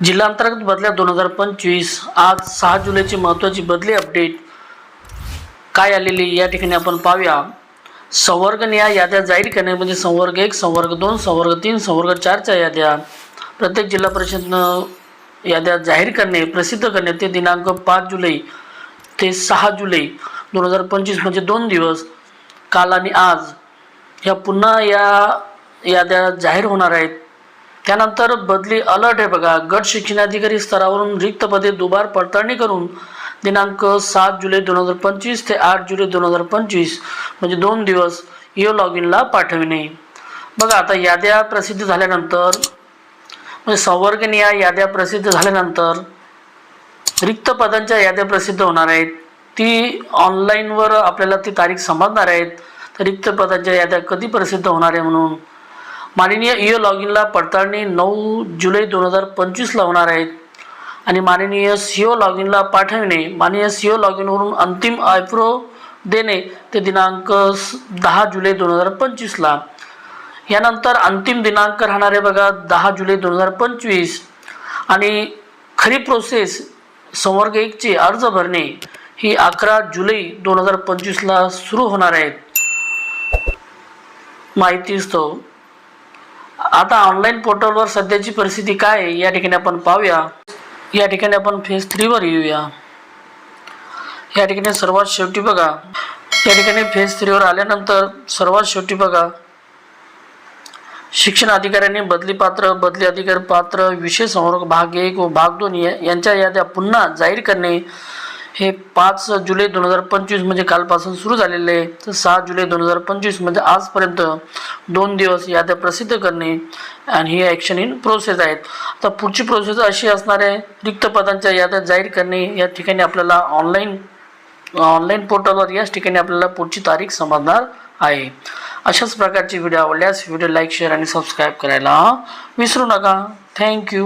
जिल्हा अंतर्गत बदल्या दोन हजार पंचवीस. आज सहा जुलैची महत्त्वाची बदली अपडेट काय आलेली या ठिकाणी आपण पाहूया. संवर्ग या याद्या जाहीर करणे म्हणजे संवर्ग एक संवर्ग दोन संवर्ग तीन संवर्ग चारच्या याद्या. प्रत्येक जिल्हा परिषदनं याद्या जाहीर करणे प्रसिद्ध करणे ते दिनांक पाच जुलै ते सहा जुलै दोन हजार पंचवीस म्हणजे दोन दिवस. काल आणि आज ह्या पुन्हा या याद्या जाहीर होणार आहेत. त्यानंतर बदली अलर्ट आहे बघा. गट शिक्षणाधिकारी स्तरावरून रिक्त पदे दुबार पडताळणी करून दिनांक सात जुलै दोन हजार पंचवीस ते आठ जुलै दोन हजार पंचवीस म्हणजे दोन दिवस यो लॉग इनला पाठविणे. बघा आता याद्या प्रसिद्ध झाल्यानंतर म्हणजे संवर्गनीय या याद्या प्रसिद्ध झाल्यानंतर रिक्त पदांच्या याद्या प्रसिद्ध होणार आहेत. ती ऑनलाईनवर आपल्याला ती तारीख समजणार आहेत. तर रिक्त पदांच्या याद्या कधी प्रसिद्ध होणार आहे म्हणून माननीय इओ लॉग इनला पडताळणी नऊ जुलै दोन हजार पंचवीसला होणार आहेत आणि माननीय सीओ लॉग इनला पाठविणे माननीय सीओ लॉग इनवरून अंतिम आयप्रो देणे ते दिनांक दहा जुलै दोन हजार पंचवीसला यानंतर अंतिम दिनांक राहणार आहे बघा दहा जुलै दोन हजार पंचवीस. आणि खरी प्रोसेस संवर्ग एकचे अर्ज भरणे ही अकरा जुलै दोन हजार पंचवीसला सुरू होणार आहेत माहिती असतो. आता ऑनलाईन पोर्टलवर सध्याची परिस्थिती काय आहे या ठिकाणी आपण पाहूया. या ठिकाणी आपण फेज थ्रीवर येऊया. या ठिकाणी सर्वात शेवटी बघा. या ठिकाणी फेज थ्रीवर आल्यानंतर सर्वात शेवटी बघा. शिक्षण अधिकाऱ्यांनी बदली पात्र बदली अधिकारी पात्र विशेष संवर्ग भाग एक व भाग दोन यांच्या याद्या पुन्हा जाहीर करणे हे पाच जुलै दोन हजार पंचवीस म्हणजे कालपासून सुरू झालेले आहे. तर सहा जुलै दोन हजार पंचवीस म्हणजे आजपर्यंत दोन दिवस याद्या प्रसिद्ध करणे आणि ही ॲक्शन इन प्रोसेस आहेत. तर पुढची प्रोसेस अशी असणार आहे रिक्त पदांच्या याद्या जाहीर करणे या ठिकाणी आपल्याला ऑनलाईन ऑनलाईन पोर्टलवर याच ठिकाणी आपल्याला पुढची तारीख समजणार आहे. अशाच प्रकारची व्हिडिओ आवडल्यास व्हिडिओ लाईक शेअर आणि सबस्क्राईब करायला विसरू नका. थँक्यू